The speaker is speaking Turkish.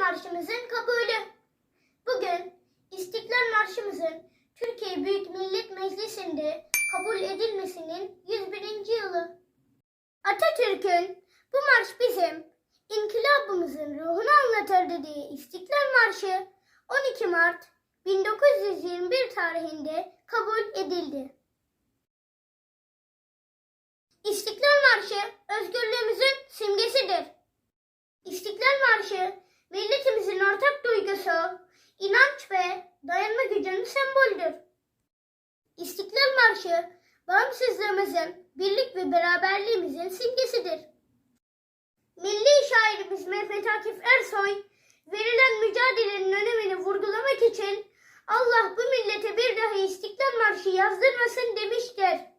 Marşımızın kabulü. Bugün İstiklal Marşımızın Türkiye Büyük Millet Meclisi'nde kabul edilmesinin 101. yılı. Atatürk'ün bu marş bizim inkılabımızın ruhunu anlatır dediği İstiklal Marşı 12 Mart 1921 tarihinde kabul edildi. İstiklal Marşı özgürlüğümüzün simgesidir. İstiklal Marşı inanç ve dayanma gücünün sembolüdür. İstiklal Marşı bağımsızlığımızın, birlik ve beraberliğimizin simgesidir. Milli şairimiz Mehmet Akif Ersoy verilen mücadelenin önemini vurgulamak için Allah bu millete bir daha İstiklal Marşı yazdırmasın demiştir.